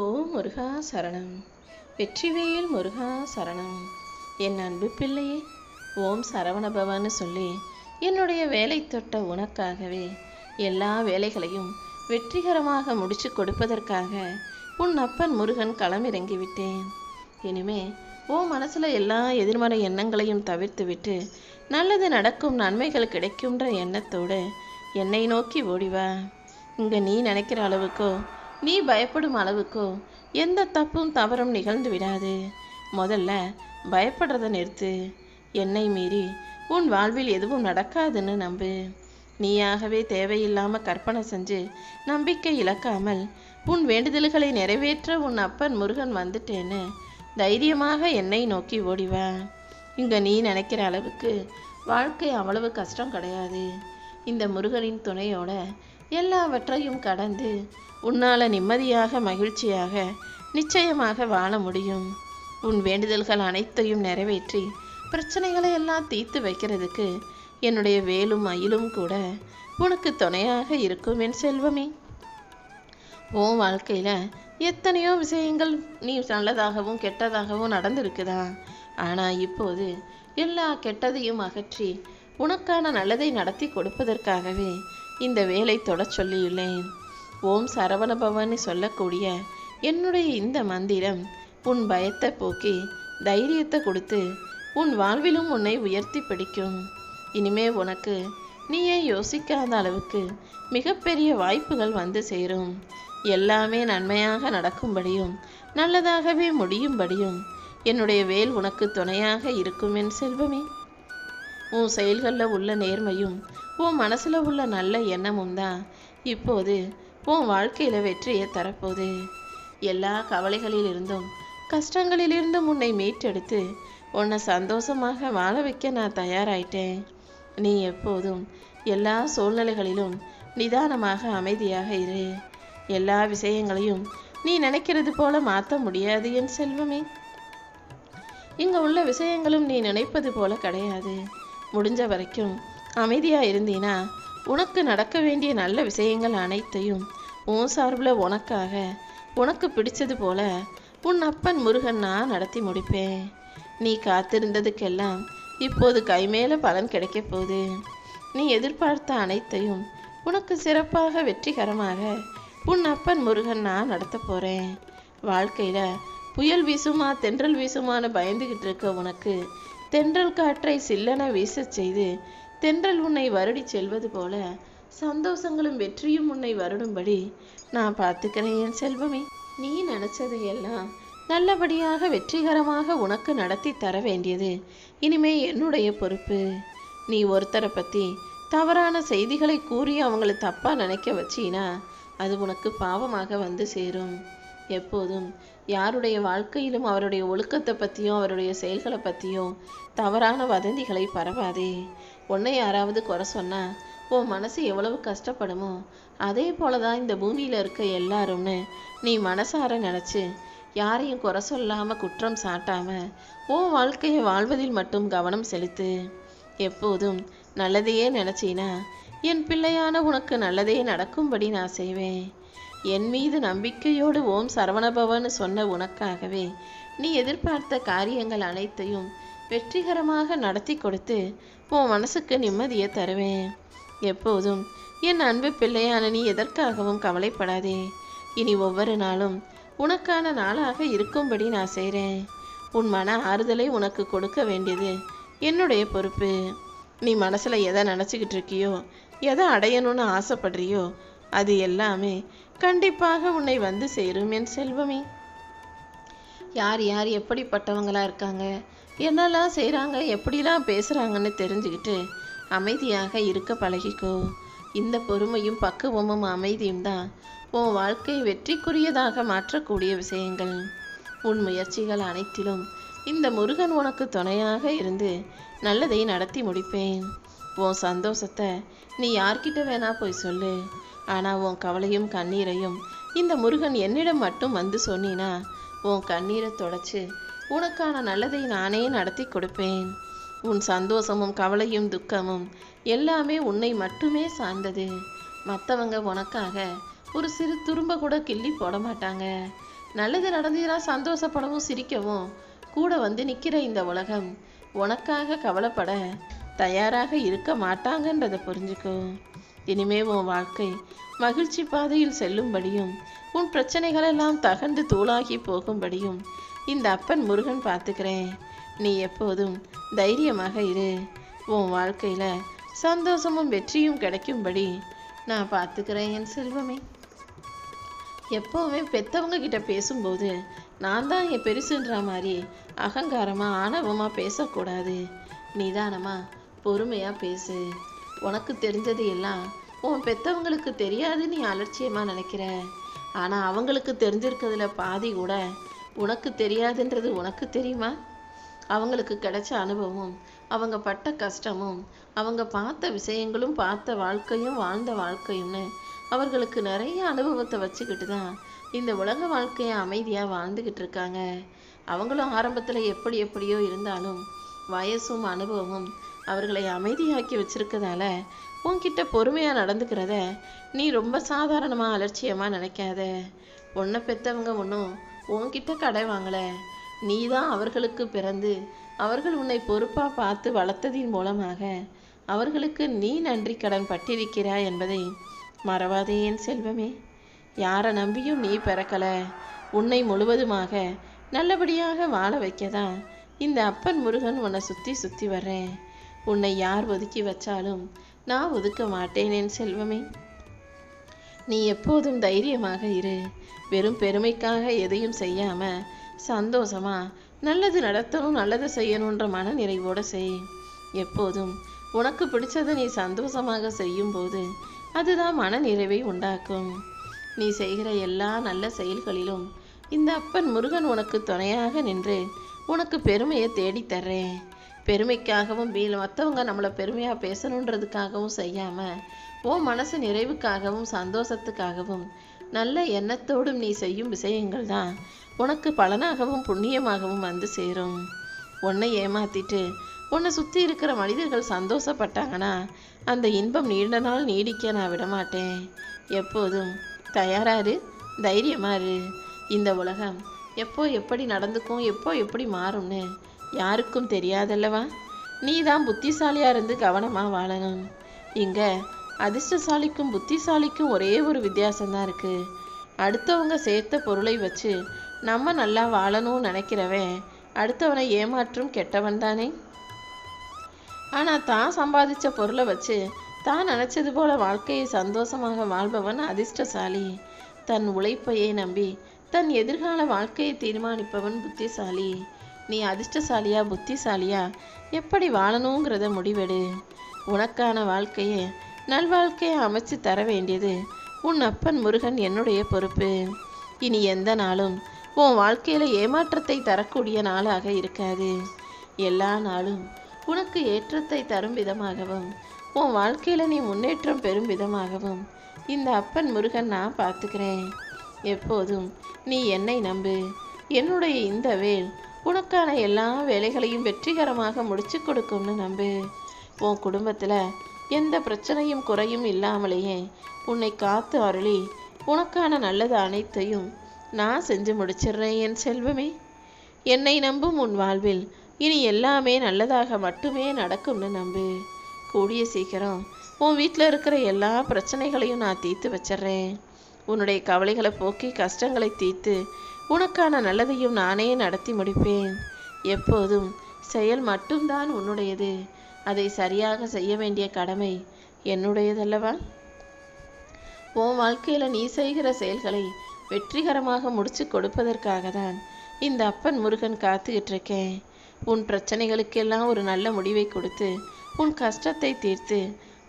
ஓம் முருகா சரணம். வெற்றிவேல் முருகா சரணம். என் அன்பு பிள்ளையே ஓம் சரவணபவன்னு சொல்லி என்னுடைய வேலை தொட்ட உனக்காகவே எல்லா வேலைகளையும் வெற்றிகரமாக முடிச்சு கொடுப்பதற்காக உன் அப்பன் முருகன் களமிறங்கி விட்டேன். இனிமே ஓ மனசில் எல்லா எதிர்மறை எண்ணங்களையும் தவிர்த்துவிட்டு நல்லது நடக்கும் நன்மைகள் கிடைக்கும்ன்ற எண்ணத்தோடு என்னை நோக்கி ஓடிவா இங்கே நீ நினைக்கிற அளவுக்கோ நீ பயப்படும் அளவுக்கோ எந்த தப்பும் தவறும் நிகழ்ந்து விடாது. முதல்ல பயப்படுறத நிறுத்து. என்னை மீறி உன் வாழ்வில் எதுவும் நடக்காதுன்னு நம்பு. நீயாகவே தேவையில்லாம கற்பனை செஞ்சு நம்பிக்கை இழக்காமல் உன் வேண்டுதல்களை நிறைவேற்ற உன் அப்பன் முருகன் வந்துட்டேன்னு தைரியமாக என்னை நோக்கி ஓடிவா இங்க நீ நினைக்கிற அளவுக்கு வாழ்க்கை அவ்வளவு கஷ்டம் கிடையாது. இந்த முருகனின் துணையோட எல்லாவற்றையும் கடந்து உன்னால் நிம்மதியாக மகிழ்ச்சியாக நிச்சயமாக வாழ முடியும். உன் வேண்டுதல்கள் அனைத்தையும் நிறைவேற்றி பிரச்சனைகளை எல்லாம் தீர்த்து வைக்கிறதுக்கு என்னுடைய வேலும் மயிலும் கூட உனக்கு துணையாக இருக்கும் என் செல்வமே. உன் வாழ்க்கையில எத்தனையோ விஷயங்கள் நீ நல்லதாகவும் கெட்டதாகவும் நடந்திருக்குதா? ஆனால் இப்போது எல்லா கெட்டதையும் அகற்றி உனக்கான நல்லதை நடத்தி கொடுப்பதற்காகவே இந்த வேலை தொடச் சொல்லியுள்ளேன். ஓம் சரவணபவன்னு சொல்லக்கூடிய என்னுடைய இந்த மந்திரம் உன் பயத்தை போக்கி தைரியத்தை கொடுத்து உன் வாழ்விலும் உன்னை உயர்த்தி பிடிக்கும். இனிமே உனக்கு நீயே யோசிக்காத அளவுக்கு மிகப்பெரிய வாய்ப்புகள் வந்து சேரும். எல்லாமே நன்மையாக நடக்கும்படியும் நல்லதாகவே முடியும்படியும் என்னுடைய வேல் உனக்கு துணையாக இருக்கும் என் செல்வமே. உன் செயல்களில் உள்ள நேர்மையும் உன் மனசில் உள்ள நல்ல எண்ணமும் தான் இப்போது உன் வாழ்க்கையில் வெற்றியை தரப்போகுது. எல்லா கவலைகளிலிருந்தும் கஷ்டங்களிலிருந்தும் உன்னை மீட்டெடுத்து உன்னை சந்தோஷமாக வாழ வைக்க நான் தயாராயிட்டேன். நீ எப்போதும் எல்லா சூழ்நிலைகளிலும் நிதானமாக அமைதியாக இரு. எல்லா விஷயங்களையும் நீ நினைக்கிறது போல மாற்ற முடியாது என் செல்வமே. இங்கே உள்ள விஷயங்களும் நீ நினைப்பது போல கிடையாது. முடிஞ்ச வரைக்கும் அமைதியாக இருந்தீனா உனக்கு நடக்க வேண்டிய நல்ல விஷயங்கள் அனைத்தையும் உன் சார்பில் உனக்காக உனக்கு பிடிச்சது போல உன் அப்பன் முருகன் நான் நடத்தி முடிப்பேன். நீ காத்திருந்ததுக்கெல்லாம் இப்போது கைமேல பலன் கிடைக்க போகுது. நீ எதிர்பார்த்த அனைத்தையும் உனக்கு சிறப்பாக வெற்றிகரமாக உன் அப்பன் முருகன் நான் நடத்த போகிறேன் வாழ்க்கையில் புயல் வீசுமா தென்றல் வீசுமான்னு பயந்துகிட்டு இருக்க உனக்கு தென்றல் காற்றை சில்லென வீசச் செய்து தென்றல் உன்னை வருடி செல்வது போல சந்தோஷங்களும் வெற்றியும் உன்னை வருடும்படி நான் பார்த்துக்கிறேன் என் செல்வமே. நீ நினைச்சதையெல்லாம் நல்லபடியாக வெற்றிகரமாக உனக்கு நடத்தி தர வேண்டியது. இனிமே என்னுடைய பொறுப்பு. நீ ஒருத்தரை பத்தி தவறான செய்திகளை கூறி அவங்கள தப்பா நினைக்க வச்சினா அது உனக்கு பாவமாக வந்து சேரும். எப்போதும் யாருடைய வாழ்க்கையிலும் அவருடைய ஒழுக்கத்தை பற்றியும் அவருடைய செயல்களை பற்றியும் தவறான வதந்திகளை பரவாதே உன்னை யாராவது குறை சொன்னால் உன் மனசு எவ்வளவு கஷ்டப்படுமோ அதே போல தான் இந்த பூமியில் இருக்க எல்லாரும்னு நீ மனசார நினச்சி யாரையும் குறை சொல்லாமல் குற்றம் சாட்டாமல் உன் வாழ்க்கையை வாழ்வதில் மட்டும் கவனம் செலுத்து. எப்போதும் நல்லதையே நினச்சினா என் பிள்ளையான உனக்கு நல்லதே நடக்கும்படி நான் செய்வேன். என் மீது நம்பிக்கையோடு ஓம் சரவணபவன்னு சொன்ன உனக்காகவே நீ எதிர்பார்த்த காரியங்கள் அனைத்தையும் வெற்றிகரமாக நடத்தி கொடுத்து உன் மனசுக்கு நிம்மதியை தருவேன். எப்போதும் என் அன்பு பிள்ளையான நீ எதற்காகவும் கவலைப்படாதே. இனி ஒவ்வொரு நாளும் உனக்கான நாளாக இருக்கும்படி நான் செய்கிறேன் உன் மன ஆறுதலை உனக்கு கொடுக்க வேண்டியது என்னுடைய பொறுப்பு. நீ மனசில் எதை நினச்சிக்கிட்டு இருக்கியோ எதை அடையணும்னு ஆசைப்படுறியோ அது எல்லாமே கண்டிப்பாக உன்னை வந்து சேரும் என் செல்வமே. யார் யார் எப்படிப்பட்டவங்களா இருக்காங்க? என்னெல்லாம் செய்கிறாங்க எப்படிலாம் பேசுகிறாங்கன்னு தெரிஞ்சுக்கிட்டு அமைதியாக இருக்க பழகிக்கோ. இந்த பொறுமையும் பக்குவமும் அமைதியும் தான் உன் வாழ்க்கை வெற்றிக்குரியதாக மாற்றக்கூடிய விஷயங்கள். உன் முயற்சிகள் அனைத்திலும் இந்த முருகன் உனக்கு துணையாக இருந்து நல்லதை நடத்தி முடிப்பேன். உன் சந்தோஷத்தை நீ யார்கிட்ட வேணா போய் சொல்லு. ஆனால் உன் கவலையும் கண்ணீரையும் இந்த முருகன் என்னிடம் மட்டும் வந்து சொன்னினா உன் கண்ணீரை தொடச்சு உனக்கான நல்லதை நானே நடத்தி கொடுப்பேன். உன் சந்தோஷமும் கவலையும் துக்கமும் எல்லாமே உன்னை மட்டுமே சார்ந்தது. மற்றவங்க உனக்காக ஒரு சிறு துரும்ப கூட கிள்ளி போட மாட்டாங்க. நல்லது நடந்ததுனா சந்தோஷப்படவும் சிரிக்கவும் கூட வந்து நிற்கிற இந்த உலகம் உனக்காக கவலைப்பட தயாராக இருக்க மாட்டாங்கன்றதை புரிஞ்சுக்கோ. இனிமே உன் வாழ்க்கை மகிழ்ச்சி பாதையில் செல்லும்படியும் உன் பிரச்சனைகளெல்லாம் தகந்து தூளாகி போகும்படியும் இந்த அப்பன் முருகன் பார்த்துக்கிறேன். நீ எப்போதும் தைரியமாக இரு. உன் வாழ்க்கையில் சந்தோஷமும் வெற்றியும் கிடைக்கும்படி நான் பார்த்துக்கிறேன் என் செல்வமே. எப்போவுமே பெத்தவங்க கிட்ட பேசும்போது நான் தான் என் பெருசுன்ற மாதிரி அகங்காரமாக ஆணவமாக பேசக்கூடாது. நிதானமா பொறுமையாக பேசு. உனக்கு தெரிஞ்சது எல்லாம் உன் பெத்தவங்களுக்கு தெரியாது நீ அலட்சியமாக நினைக்கிற. ஆனால் அவங்களுக்கு தெரிஞ்சிருக்கிறதுல பாதி கூட உனக்கு தெரியாதுன்றது உனக்கு தெரியுமா? அவங்களுக்கு கிடைச்ச அனுபவம் அவங்க பட்ட கஷ்டமும் அவங்க பார்த்த விஷயங்களும் பார்த்த வாழ்க்கையும் வாழ்ந்த வாழ்க்கையும்னு அவர்களுக்கு நிறைய அனுபவத்தை வச்சுக்கிட்டு தான் இந்த உலக வாழ்க்கையை அமைதியாக வாழ்ந்துக்கிட்டு இருக்காங்க. அவங்களும் ஆரம்பத்தில் எப்படி எப்படியோ இருந்தாலும் வயசும் அனுபவமும் அவர்களை அமைதியாக்கி வச்சிருக்கதால உன்கிட்ட பொறுமையாக நடந்துக்கிறத நீ ரொம்ப சாதாரணமாக அலட்சியமாக நினைக்காத. உன்னை பெற்றவங்க ஒன்றும் உன்கிட்ட கடை வாங்கலை. நீ தான் அவர்களுக்கு பிறந்து அவர்கள் உன்னை பொறுப்பாக பார்த்து வளர்த்ததின் மூலமாக அவர்களுக்கு நீ நன்றி கடன் பட்டிருக்கிறாய் என்பதை மறவாதே என் செல்வமே. யாரை நம்பியும் நீ பிறக்கல. உன்னை முழுவதுமாக நல்லபடியாக வாழ வைக்கதான் இந்த அப்பன் முருகன் உன்னை சுற்றி சுற்றி வர்றேன். உன்னை யார் ஒதுக்கி வச்சாலும் நான் ஒதுக்க மாட்டேன் என் செல்வமே. நீ எப்போதும் தைரியமாக இரு. வெறும் பெருமைக்காக எதையும் செய்யாம சந்தோஷமா நல்லது நடத்தணும் நல்லது செய்யணுன்ற மன நிறைவோட செய். எப்போதும் உனக்கு பிடிச்சதை நீ சந்தோஷமாக செய்யும்போது அதுதான் மன நிறைவை உண்டாக்கும். நீ செய்கிற எல்லா நல்ல செயல்களிலும் இந்த அப்பன் முருகன் உனக்கு துணையாக நின்று உனக்கு பெருமையை தேடித்தர்றேன். பெருமைக்காகவும் வீல் மற்றவங்க நம்மளை பெருமையாக பேசணுன்றதுக்காகவும் செய்யாமல் ஓ மனசு நிறைவுக்காகவும் சந்தோஷத்துக்காகவும் நல்ல எண்ணத்தோடும் நீ செய்யும் விஷயங்கள் தான் உனக்கு பலனாகவும் புண்ணியமாகவும் வந்து சேரும். உன்னை ஏமாத்திட்டு உன்னை சுற்றி இருக்கிற மனிதர்கள் சந்தோஷப்பட்டாங்கன்னா அந்த இன்பம் நீண்ட நாள் நீடிக்க நான் விடமாட்டேன். எப்போதும் தயாராரு தைரியமாரு இந்த உலகம் எப்போ எப்படி நடந்துக்கும் எப்போ எப்படி மாறும்னு யாருக்கும் தெரியாதல்லவா? நீ தான் புத்திசாலியாக இருந்து கவனமாக வாழணும். இங்கே அதிர்ஷ்டசாலிக்கும் புத்திசாலிக்கும் ஒரே ஒரு வித்தியாசம்தான் இருக்குது அடுத்தவங்க சேர்த்த பொருளை வச்சு நம்ம நல்லா வாழணும்னு நினைக்கிறவன் அடுத்தவனை ஏமாற்றும் கெட்டவன் தானே? ஆனால் தான் சம்பாதிச்ச பொருளை வச்சு தான் நினச்சது போல வாழ்க்கையை சந்தோஷமாக வாழ்பவன் அதிர்ஷ்டசாலி. தன் உழைப்பையே நம்பி தன் எதிர்கால வாழ்க்கையை தீர்மானிப்பவன் புத்திசாலி. நீ அதிர்ஷ்டசாலியா புத்திசாலியா? எப்படி வாழணுங்கிறத முடிவெடு. உனக்கான வாழ்க்கையை நல்வாழ்க்கையை அமைச்சு தர வேண்டியது உன் அப்பன் முருகன் என்னுடைய பொறுப்பு. இனி எந்த நாளும் உன் வாழ்க்கையில் ஏமாற்றத்தை தரக்கூடிய நாளாக இருக்காது. எல்லா நாளும் உனக்கு ஏற்றத்தை தரும் விதமாகவும் உன் வாழ்க்கையில் நீ முன்னேற்றம் பெறும் விதமாகவும் இந்த அப்பன் முருகன் நான் பார்த்துக்கிறேன். எப்போதும் நீ என்னை நம்பு. என்னுடைய இந்த வேல் உனக்கான எல்லா வேலைகளையும் வெற்றிகரமாக முடிச்சு கொடுக்கும்னு நம்பு. உன் குடும்பத்தில் எந்த பிரச்சனையும் குறையும் இல்லாமலேயே உன்னை காத்து அருளி உனக்கான நல்லது அனைத்தையும் நான் செஞ்சு முடிச்சிடுறேன் என் செல்வமே. என்னை நம்பும் உன் வாழ்வில் இனி எல்லாமே நல்லதாக மட்டுமே நடக்கும்னு நம்பு. கூடிய சீக்கிரம் உன் வீட்டில் இருக்கிற எல்லா பிரச்சனைகளையும் நான் தீர்த்து வச்சிடுறேன். உன்னுடைய கவலைகளை போக்கி கஷ்டங்களை தீர்த்து உனக்கான நல்லதையும் நானே நடத்தி முடிப்பேன். எப்போதும் செயல் மட்டும்தான் உன்னுடையது. அதை சரியாக செய்ய வேண்டிய கடமை என்னுடையதல்லவா? உன் வாழ்க்கையில் நீ செய்கிற செயல்களை வெற்றிகரமாக முடிச்சு கொடுப்பதற்காக தான் இந்த அப்பன் முருகன் காத்துக்கிட்டு இருக்கேன் உன் பிரச்சனைகளுக்கெல்லாம் ஒரு நல்ல முடிவை கொடுத்து உன் கஷ்டத்தை தீர்த்து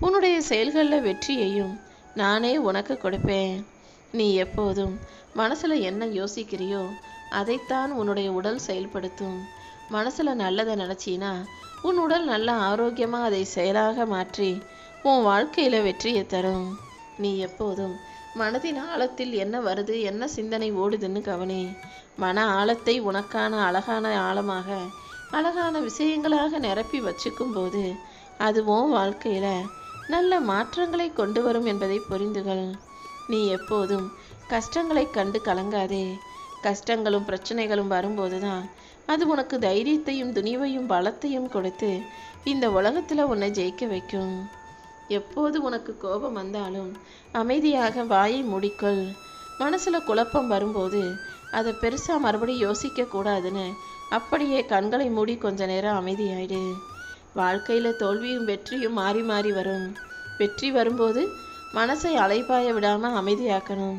உன்னுடைய செயல்களில் வெற்றியையும் நானே உனக்கு கொடுப்பேன். நீ எப்போதும் மனசில் என்ன யோசிக்கிறியோ அதைத்தான் உன்னுடைய உடல் செயல்படுத்தும். மனசில் நல்லதை நினச்சினா உன் உடல் நல்ல ஆரோக்கியமாக அதை செயலாக மாற்றி உன் வாழ்க்கையில் வெற்றியை தரும். நீ எப்போதும் மனதின் ஆழத்தில் என்ன வருது என்ன சிந்தனை ஓடுதுன்னு கவனி. மன ஆழத்தை உனக்கான அழகான ஆழமாக அழகான விஷயங்களாக நிரப்பி வச்சுக்கும் போது அது உன் நல்ல மாற்றங்களை கொண்டு வரும் என்பதை புரிந்துகள். நீ எப்போதும் கஷ்டங்களை கண்டு கலங்காதே. கஷ்டங்களும் பிரச்சனைகளும் வரும்போது தான் அது உனக்கு தைரியத்தையும் துணிவையும் பலத்தையும் கொடுத்து இந்த உலகத்தில் உன்னை ஜெயிக்க வைக்கும். எப்போது உனக்கு கோபம் வந்தாலும் அமைதியாக வாயை மூடிக்கொள். மனசில் குழப்பம் வரும்போது அதை பெருசாக மறுபடியும் யோசிக்க கூடாதுன்னு அப்படியே கண்களை மூடி கொஞ்ச நேரம் அமைதியாயிடு. வாழ்க்கையில் தோல்வியும் வெற்றியும் மாறி மாறி வரும். வெற்றி வரும்போது மனசை அலைப்பாய விடாமல் அமைதியாக்கணும்.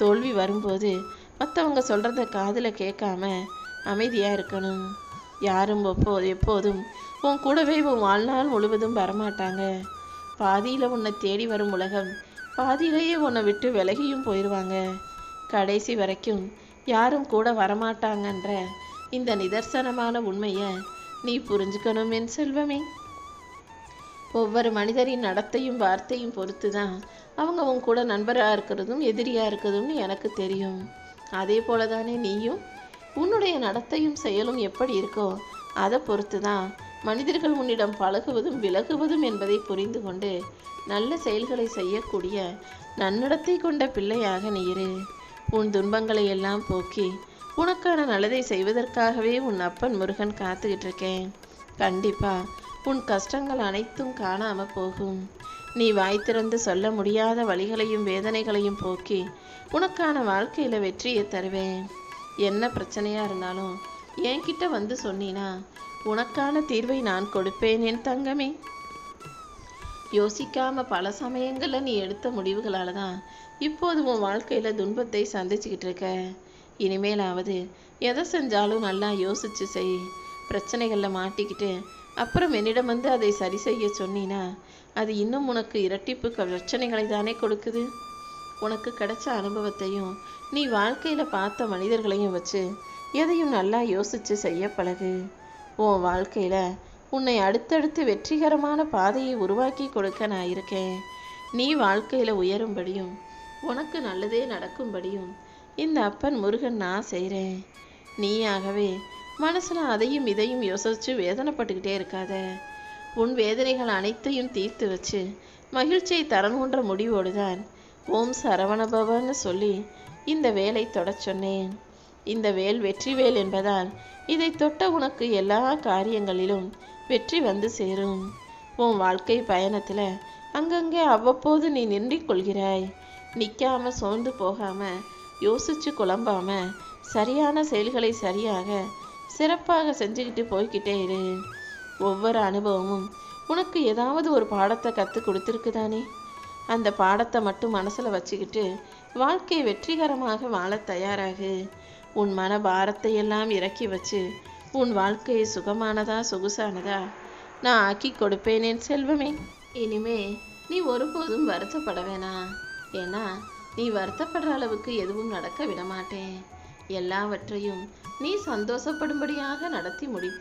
தோல்வி வரும்போது மற்றவங்க சொல்கிறத காதில் கேட்காம அமைதியாக இருக்கணும். யாரும் எப்போ எப்போதும் உன் கூடவே உன் வாழ்நாள் முழுவதும் வரமாட்டாங்க. பாதியில் உன்னை தேடி வரும் உலகம் பாதியிலேயே உன்னை விட்டு விலகியும் போயிடுவாங்க கடைசி வரைக்கும் யாரும் கூட வரமாட்டாங்கன்ற இந்த நிதர்சனமான உண்மையை நீ புரிஞ்சுக்கணும் என் செல்வமே. ஒவ்வொரு மனிதரின் நடத்தையும் வார்த்தையும் பொறுத்து தான் அவங்க உன் கூட நண்பராக இருக்கிறதும் எதிரியாக இருக்கிறதும்னு எனக்கு தெரியும். அதே போல தானே நீயும்? உன்னுடைய நடத்தையும் செயலும் எப்படி இருக்கோ அதை பொறுத்து தான் மனிதர்கள் உன்னிடம் பழகுவதும் விலகுவதும் என்பதை புரிந்து கொண்டு நல்ல செயல்களை செய்யக்கூடிய நன்னடத்தை கொண்ட பிள்ளையாக நீ இரு. உன் துன்பங்களை எல்லாம் போக்கி உனக்கான நல்லதை செய்வதற்காகவே உன் அப்பன் முருகன் காத்துக்கிட்டு இருக்கேன். கண்டிப்பாக உன் கஷ்டங்கள் அனைத்தும் காணாம போகும். நீ வாய் திறந்து சொல்ல முடியாத வழிகளையும் வேதனைகளையும் போக்கி உனக்கான வாழ்க்கையில வெற்றியை தருவேன். என்ன பிரச்சனையா இருந்தாலும் என்கிட்ட வந்து சொன்னீனா உனக்கான தீர்வை நான் கொடுப்பேன் என் தங்கமே. யோசிக்காம பல சமயங்களில் நீ எடுத்த முடிவுகளால தான் இப்போது உன் வாழ்க்கையில் துன்பத்தை சந்திச்சுக்கிட்டு இருக்க. இனிமேலாவது எதை செஞ்சாலும் நல்லா யோசிச்சு செய். பிரச்சனைகளில் மாட்டிக்கிட்டு அப்புறம் என்னிடம் வந்து அதை சரி செய்ய சொன்னினா அது இன்னும் உனக்கு இரட்டிப்பு பிரச்சனைகளை தானே கொடுக்குது? உனக்கு கிடைச்ச அனுபவத்தையும் நீ வாழ்க்கையில் பார்த்த மனிதர்களையும் வச்சு எதையும் நல்லா யோசிச்சு செய்ய பழகு. உன் வாழ்க்கையில் உன்னை அடுத்தடுத்து வெற்றிகரமான பாதையை உருவாக்கி கொடுக்க நான் இருக்கேன். நீ வாழ்க்கையில் உயரும்படியும் உனக்கு நல்லதே நடக்கும்படியும் இந்த அப்பன் முருகன் நான் செய்கிறேன் நீயாகவே மனசில் அதையும் இதையும் யோசிச்சு வேதனைப்பட்டுக்கிட்டே இருக்காத. உன் வேதனைகள் அனைத்தையும் தீர்த்து வச்சு மகிழ்ச்சியை தரணுன்ற முடிவோடு தான் ஓம் சரவணபவன்னு சொல்லி இந்த வேலை தொடச் சொன்னேன். இந்த வேல் வெற்றி வேல் என்பதால் இதை தொட்ட உனக்கு எல்லா காரியங்களிலும் வெற்றி வந்து சேரும். உன் வாழ்க்கை பயணத்தில் அங்கங்கே அவ்வப்போது நீ நின்றிக் கொள்கிறாய். நிக்காம சோர்ந்து போகாம யோசிச்சு குழம்பாம சரியான செயல்களை சரியாக சிறப்பாக செஞ்சுக்கிட்டு போய்கிட்டே இரு. ஒவ்வொரு அனுபவமும் உனக்கு ஏதாவது ஒரு பாடத்தை கற்றுக் கொடுத்துருக்குதானே? அந்த பாடத்தை மட்டும் மனசில் வச்சுக்கிட்டு வாழ்க்கையை வெற்றிகரமாக வாழத் தயாராகு. உன் மன பாரத்தை எல்லாம் இறக்கி வச்சு உன் வாழ்க்கையை சுகமானதா சொகுசானதா? நான் ஆக்கி கொடுப்பேனேன் செல்வமே. இனிமே நீ ஒருபோதும் வருத்தப்பட வேணாம் ஏன்னா நீ வருத்தப்படுற அளவுக்கு எதுவும் நடக்க விட மாட்டேன் எல்லாவற்றையும் நீ சந்தோஷப்படும்படியாக நடத்தி முடிப்பேன்.